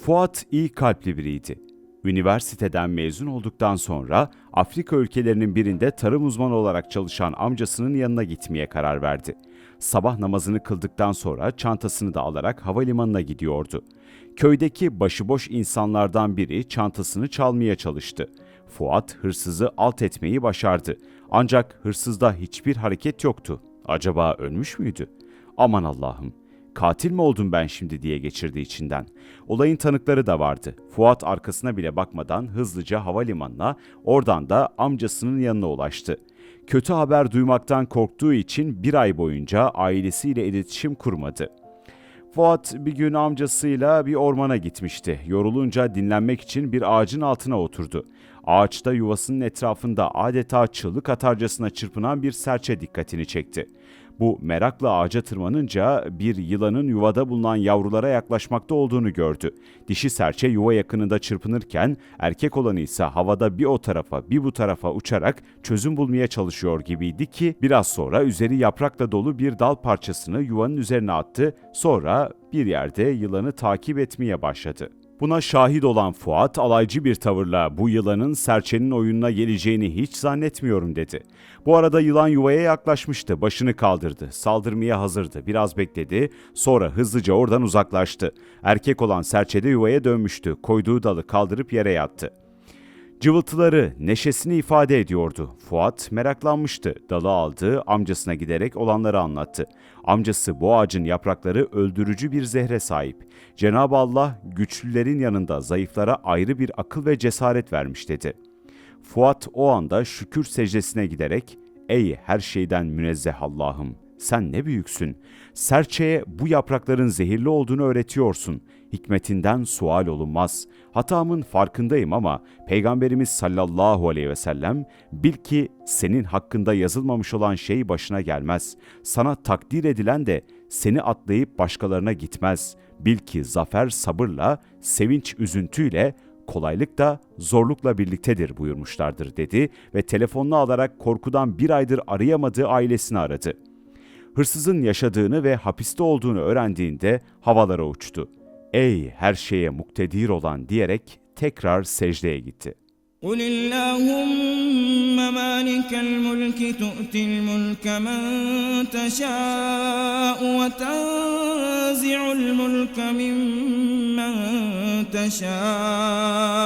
Fuat iyi kalpli biriydi. Üniversiteden mezun olduktan sonra Afrika ülkelerinin birinde tarım uzmanı olarak çalışan amcasının yanına gitmeye karar verdi. Sabah namazını kıldıktan sonra çantasını da alarak havalimanına gidiyordu. Köydeki başıboş insanlardan biri çantasını çalmaya çalıştı. Fuat hırsızı alt etmeyi başardı. Ancak hırsızda hiçbir hareket yoktu. Acaba ölmüş müydü? Aman Allah'ım, katil mi oldum ben şimdi diye geçirdi içinden. Olayın tanıkları da vardı. Fuat arkasına bile bakmadan hızlıca havalimanına, oradan da amcasının yanına ulaştı. Kötü haber duymaktan korktuğu için bir ay boyunca ailesiyle iletişim kurmadı. Fuat bir gün amcasıyla bir ormana gitmişti. Yorulunca dinlenmek için bir ağacın altına oturdu. Ağaçta yuvasının etrafında adeta çığlık atarcasına çırpınan bir serçe dikkatini çekti. Bu merakla ağaca tırmanınca bir yılanın yuvada bulunan yavrulara yaklaşmakta olduğunu gördü. Dişi serçe yuva yakınında çırpınırken erkek olanı ise havada bir o tarafa bir bu tarafa uçarak çözüm bulmaya çalışıyor gibiydi ki biraz sonra üzeri yaprakla dolu bir dal parçasını yuvanın üzerine attı. Sonra bir yerde yılanı takip etmeye başladı. Buna şahit olan Fuat alaycı bir tavırla bu yılanın serçenin oyununa geleceğini hiç zannetmiyorum dedi. Bu arada yılan yuvaya yaklaşmıştı, başını kaldırdı, saldırmaya hazırdı, biraz bekledi, sonra hızlıca oradan uzaklaştı. Erkek olan serçe de yuvaya dönmüştü, koyduğu dalı kaldırıp yere yattı. Cıvıltıları, neşesini ifade ediyordu. Fuat meraklanmıştı. Dalı aldı, amcasına giderek olanları anlattı. Amcası bu ağacın yaprakları öldürücü bir zehre sahip. Cenab-ı Allah güçlülerin yanında zayıflara ayrı bir akıl ve cesaret vermiş dedi. Fuat o anda şükür secdesine giderek, Ey her şeyden münezzeh Allah'ım! Sen ne büyüksün. Serçeye bu yaprakların zehirli olduğunu öğretiyorsun. Hikmetinden sual olunmaz. Hatamın farkındayım ama Peygamberimiz sallallahu aleyhi ve sellem bil ki senin hakkında yazılmamış olan şey başına gelmez. Sana takdir edilen de seni atlayıp başkalarına gitmez. Bil ki zafer sabırla, sevinç üzüntüyle, kolaylık da zorlukla birliktedir buyurmuşlardır dedi ve telefonunu alarak korkudan bir aydır arayamadığı ailesini aradı hırsızın yaşadığını ve hapiste olduğunu öğrendiğinde havalara uçtu. Ey her şeye muktedir olan diyerek tekrar secdeye gitti. قل اللهم مالك الملك تؤتي الملك من تشاء وتنزع الملك ممن تشاء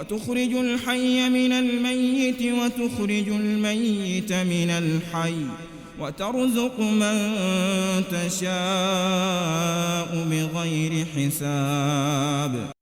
وتخرج الحي من الميت وتخرج الميت من الحي وترزق من تشاء بغير حساب